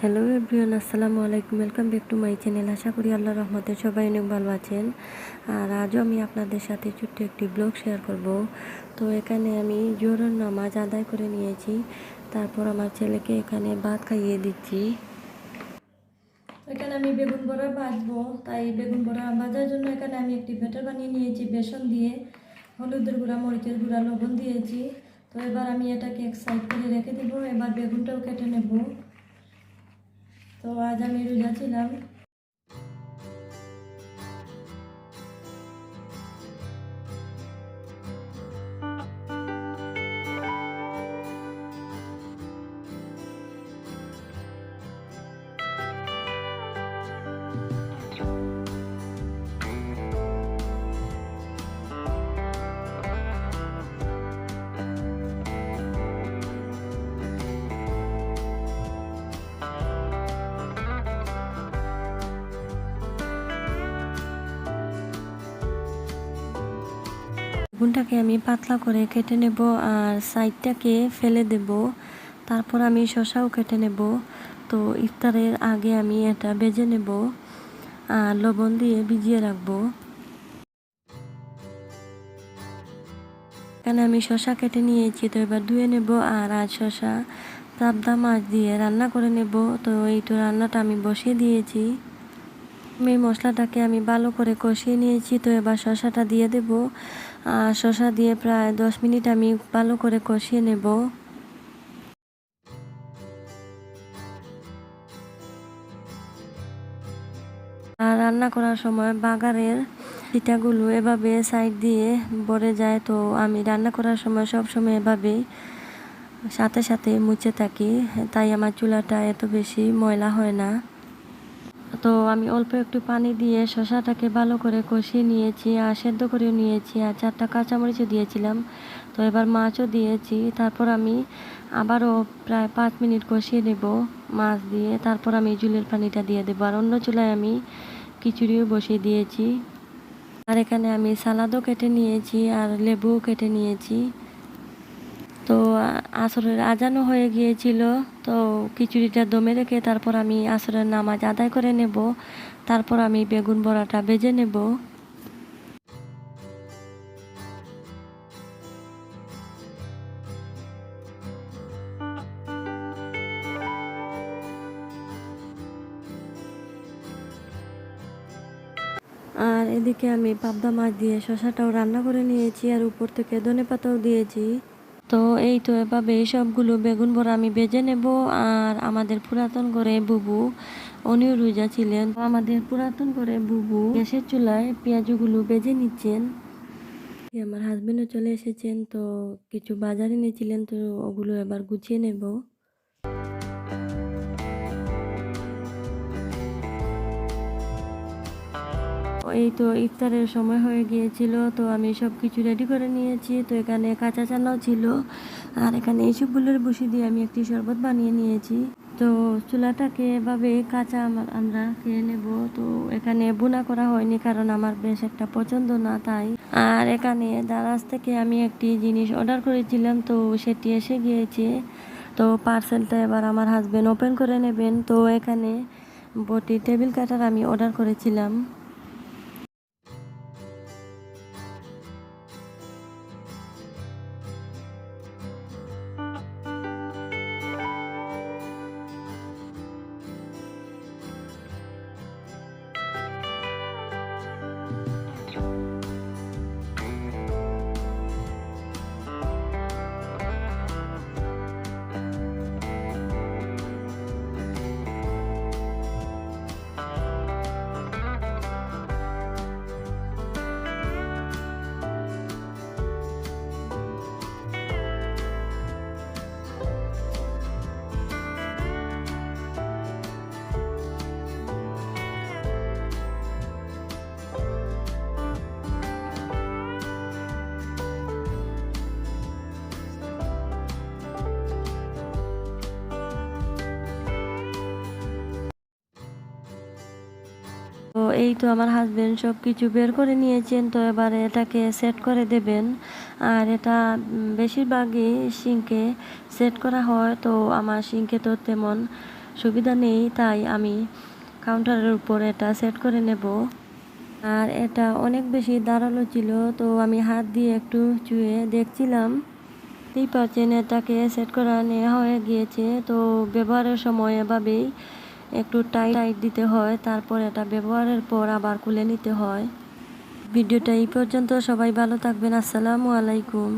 Hello everyone আসসালামু আলাইকুম welcome back to my channel আশা করি আল্লাহ রহমতে সবাই অনেক ভালো আছেন। আর আজও আমি আপনাদের সাথে ছোট্ট একটি ব্লগ শেয়ার করব। তো এখানে আমি জোহরের নামাজ আদায় করে নিয়েছি। তারপর আমার ছেলেকে এখানে ভাত খাইয়ে দিচ্ছি। এখানে আমি বেগুন বড়া ভাজবো। তাই বেগুন বড়া ভাজার জন্য এখানে আমি একটি ব্যাটার বানিয়ে নিয়েছি, বেসন দিয়ে। হলুদের গুঁড়া, মরিচের গুঁড়া, লবণ দিয়েছি। তো এবার আমি এটাকে এক সাইড করে রেখে দেবো। এবার বেগুনটাও কেটে নেব। তো আজ আমি রোজা ছিলাম বেগুনটাকে আমি পাতলা করে কেটে নেব আর সাইডটাকে ফেলে দেব। তারপর আমি শশাও কেটে নেব। তো ইফতারের আগে আমি এটা বেজে নেব আর লবণ দিয়ে ভিজিয়ে রাখব। এখানে আমি শশা কেটে নিয়েছি, তো এবার ধুয়ে নেব আর আজ শশা পাবদা মাছ দিয়ে রান্না করে নেব। তো এই তো রান্নাটা আমি বসিয়ে দিয়েছি। আমি মশলাটাকে আমি ভালো করে কষিয়ে নিয়েছি, তো এবার শশাটা দিয়ে দেব। শশা দিয়ে প্রায় দশ মিনিট আমি ভালো করে কষিয়ে নেব। আর রান্না করার সময় বাগারের পিঠাগুলো এভাবে সাইড দিয়ে ভরে যায়, তো আমি রান্না করার সময় সব সময় এভাবে সাথে সাথে মুছে থাকি, তাই আমার চুলাটা এত বেশি ময়লা হয় না। তো আমি অল্প একটু পানি দিয়ে শশাটাকে ভালো করে কষিয়ে নিয়েছি আর সেদ্ধ করেও নিয়েছি আর চারটা কাঁচামরিচও দিয়েছিলাম। তো এবার মাছও দিয়েছি। তারপর আমি আবারও প্রায় পাঁচ মিনিট কষিয়ে নেব মাছ দিয়ে। তারপর আমি জুলের পানিটা দিয়ে দেবো আর অন্য চুলায় আমি খিচুড়িও বসিয়ে দিয়েছি। আর এখানে আমি সালাদও কেটে নিয়েছি আর লেবুও কেটে নিয়েছি। তো আসরের আজানও হয়ে গিয়েছিল, তো খিচুড়িটা দমে রেখে তারপর আমি আসরের নামাজ আদায় করে নেব। তারপর আমি বেগুন বড়াটা বেজে নেব। আর এদিকে আমি পাবদা মাছ দিয়ে শশাটাও রান্না করে নিয়েছি, আর উপর থেকে ধনে পাতাও দিয়েছি। তো এই তো এভাবে সবগুলো বেগুন বড়া আমি বেজে নেব আর আমাদের পুরাতন করে বুবু উনিও রোজা ছিলেন। আমাদের পুরাতন করে বুবু গ্যাসের চুলায় পেঁয়াজগুলো বেজে নিচ্ছেন। আমার হাজবেন্ডও চলে এসেছেন, তো কিছু বাজারে নিয়েছিলেন তো ওগুলো এবার গুছিয়ে নেব। এই তো ইফতারের সময় হয়ে গিয়েছিল, তো আমি সব কিছু রেডি করে নিয়েছি। তো এখানে কাঁচা চানাও ছিল, আর এখানে এইসবগুলোর বসি দিয়ে আমি একটি শরবত বানিয়ে নিয়েছি। তো চুলাটাকে এভাবে কাঁচা আমার আমরা খেয়ে নেব। তো এখানে বোনা করা হয়নি, কারণ আমার বেশ একটা পছন্দ না তাই। আর এখানে দারাজ থেকে আমি একটি জিনিস অর্ডার করেছিলাম, তো সেটি এসে গিয়েছে। তো পার্সেলটা এবার আমার হাজবেন্ড ওপেন করে নেবেন। তো এখানে বটি টেবিল কাটার আমি অর্ডার করেছিলাম। তো এই তো আমার হাজবেন্ড সব কিছু বের করে নিয়েছেন, তো এবারে এটাকে সেট করে দেবেন। আর এটা বেশিরভাগই সিঙ্কে সেট করা হয়, তো আমার সিঙ্কে তো তেমন সুবিধা নেই, তাই আমি কাউন্টারের উপর এটা সেট করে নেব। আর এটা অনেক বেশি দাঁড়াল ছিল, তো আমি হাত দিয়ে একটু চুয়ে দেখছিলাম। দেখতেই পাচ্ছেন এটাকে সেট করা নেওয়া হয়ে গিয়েছে, তো ব্যবহারের সময় এভাবেই একটু টাইট টাইট দিতে হয়, তারপর এটা ব্যবহারের পর আবার খুলে নিতে হয়। ভিডিওটা এই পর্যন্ত, সবাই ভালো থাকবেন, আসসালামু আলাইকুম।